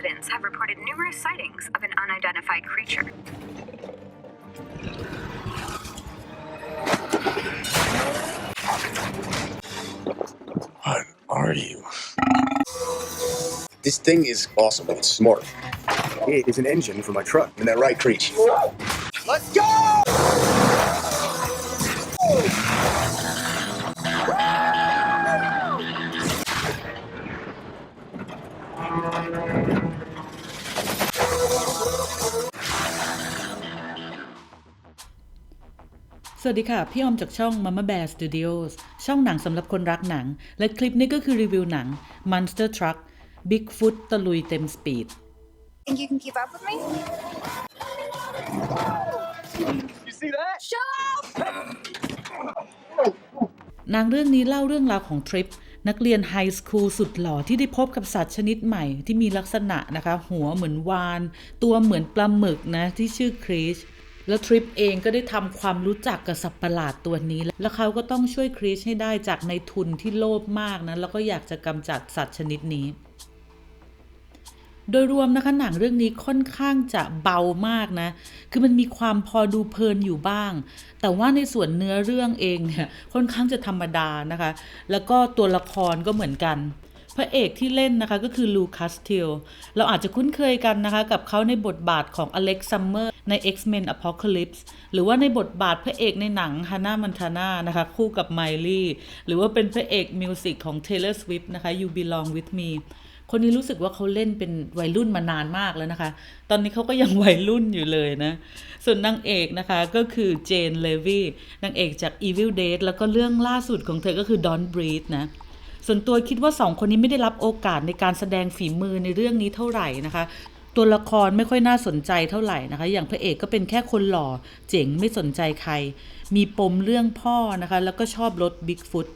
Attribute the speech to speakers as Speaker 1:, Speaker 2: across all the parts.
Speaker 1: residents have reported numerous sightings of an unidentified creature.
Speaker 2: What are you? This thing is awesome. It's smart. It is an engine for my truck. And that right, Creech? Let's go!
Speaker 3: สวัสดีค่ะ พี่ออมจากช่อง Mama Bear Studios ช่องหนังสำหรับคนรักหนัง และคลิปนี้ก็คือรีวิวหนัง Monster Truck Bigfoot ตะลุยเต็มสปีด
Speaker 1: Think you can keep up with me?
Speaker 2: You see that?
Speaker 1: Shut up!
Speaker 3: หนังเรื่องนี้เล่าเรื่องราวของทริปนักเรียนไฮสคูลสุดหล่อที่ได้พบกับสัตว์ชนิดใหม่ที่มีลักษณะนะคะ หัวเหมือนวาน ตัวเหมือนปลาหมึกนะที่ชื่อครีช แล้วทริปเองก็ได้ทำความรู้จักกับสัตว์ประหลาดตัวนี้ แล้วเขาก็ต้องช่วยครีชให้ได้จากในทุนที่โลภมากนะแล้วก็อยากจะกำจัดสัตว์ชนิดนี้ โดยรวมนะคะหนังเรื่องนี้ค่อนข้างจะเบามากนะ คือมันมีความพอดูเพลินอยู่บ้าง แต่ว่าในส่วนเนื้อเรื่องเองเนี่ยค่อนข้างจะธรรมดานะคะ แล้วก็ตัวละครก็เหมือนกัน ระเอกที่เล่นนะคะก็คือลูคัสเทลเราอาจจะคุ้นเคยกันนะคะ กับเขาในบทบาทของอเล็กซัมเมอร์ใน X-Men Apocalypse หรือว่าในบทบาทพระเอกในหนังฮาน่ามันทาน่านะคะคู่กับไมลี่หรือว่าเป็นพระเอกมิวสิกของ Taylor Swift นะคะ You Belong With Me คนนี้รู้สึกว่าเขาเล่นเป็นวัยรุ่นมานานมากแล้วนะคะ ตอนนี้เขาก็ยังวัยรุ่นอยู่เลยนะ ส่วนนางเอกนะคะก็คือเจนเลวีนางเอกจาก Evil Dead แล้วก็เรื่องล่าสุดของเธอก็คือ Don't Breathe นะ ส่วนตัวคิดว่าสองคนนี้ไม่ได้รับโอกาสในการแสดงฝีมือในเรื่องนี้เท่าไหร่นะคะตัวละครไม่ค่อยน่าสนใจเท่าไหร่นะคะ อย่างพระเอกก็เป็นแค่คนหล่อเจ๋งไม่สนใจใคร มีปมเรื่องพ่อนะคะ แล้วก็ชอบรถบิ๊กฟุต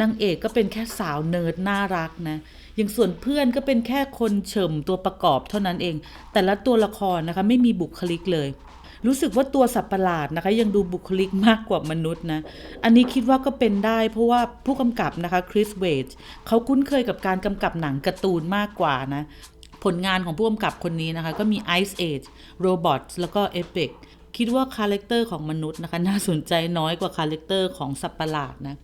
Speaker 3: นางเอกก็เป็นแค่สาวเนิร์ดน่ารักนะอย่างส่วนเพื่อนก็เป็นแค่คนเฉิมตัวประกอบเท่านั้นเอง แต่ละตัวละครนะคะไม่มีบุคลิกเลย รู้สึกว่าตัวสัตว์ประหลาดนะคะ ยังดูบุคลิกมากกว่ามนุษย์นะ อันนี้คิดว่าก็เป็นได้เพราะว่าผู้กำกับนะคะคริสเวจเขาคุ้นเคยกับการกำกับหนังการ์ตูนมากกว่านะ ผลงานของผู้กำกับคนนี้นะคะ ก็มี Ice Age Robots แล้วก็ Epic คิดว่าคาแรคเตอร์ของมนุษย์นะคะ น่าสนใจน้อยกว่าคาแรคเตอร์ของสัตว์ประหลาดนะ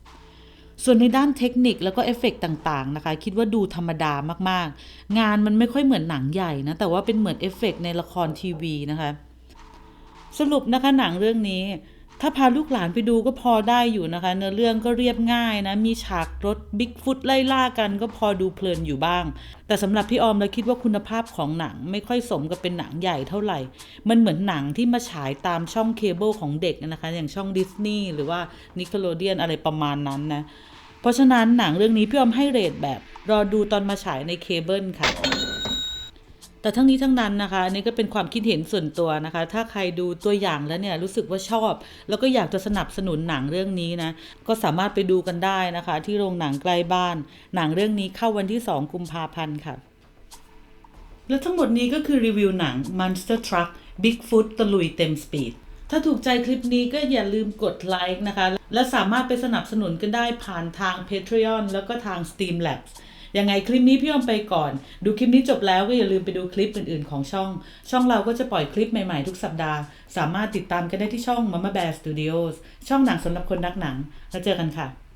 Speaker 3: ส่วนในด้านเทคนิคแล้วก็เอฟเฟกต์ต่างๆนะคะ คิดว่าดูธรรมดามากๆ งานมันไม่ค่อยเหมือนหนังใหญ่นะ แต่ว่าเป็นเหมือนเอฟเฟกต์ในละครทีวีนะคะ สรุปนะคะหนังเรื่องนี้ ถ้าพาลูกหลานไปดูก็พอได้อยู่นะคะ เนื้อเรื่องก็เรียบง่ายนะ มีฉากรถบิ๊กฟุตไล่ล่ากันก็พอดูเพลินอยู่บ้าง แต่สำหรับพี่ออมแล้วคิดว่าคุณภาพของหนังไม่ค่อยสมกับเป็นหนังใหญ่เท่าไหร่ มันเหมือนหนังที่มาฉายตามช่องเคเบิลของเด็กนะคะ อย่างช่องดิสนีย์หรือว่านิ c โ e เดียนอะไรประมาณนั้นนะเพราะฉะนั้นหนังเรื่องนี้พี่ออมให้เรทแบบ รอดูตอนมาฉายในเคเบิลค่ะ แต่ทั้งนี้ทั้งนั้นนะคะอันนี้ก็เป็นความคิดเห็นส่วนตัวนะคะ ถ้าใครดูตัวอย่างแล้วเนี่ยรู้สึกว่าชอบ แล้วก็อยากจะสนับสนุนหนังเรื่องนี้นะก็สามารถไปดูกันได้นะคะ ที่โรงหนังใกล้บ้าน หนังเรื่องนี้เข้าวันที่ 2 กุมภาพันธ์ค่ะ และทั้งหมดนี้ก็คือรีวิวหนัง Monster Truck Bigfoot ตะลุยเต็มสปีดถ้าถูกใจคลิปนี้ก็อย่าลืมกดไลค์นะคะ และสามารถไปสนับสนุนกันได้ผ่านทาง Patreon แล้วก็ทาง Steamlabs ยังไงคลิปนี้พี่ออมไปก่อน ดูคลิปนี้จบแล้วก็อย่าลืมไปดูคลิปอื่นๆของช่อง ช่องเราก็จะปล่อยคลิปใหม่ๆทุกสัปดาห์ สามารถติดตามกันได้ที่ช่อง Mama Bear Studios ช่องหนังสำหรับคนรักหนัง แล้วเจอกันค่ะ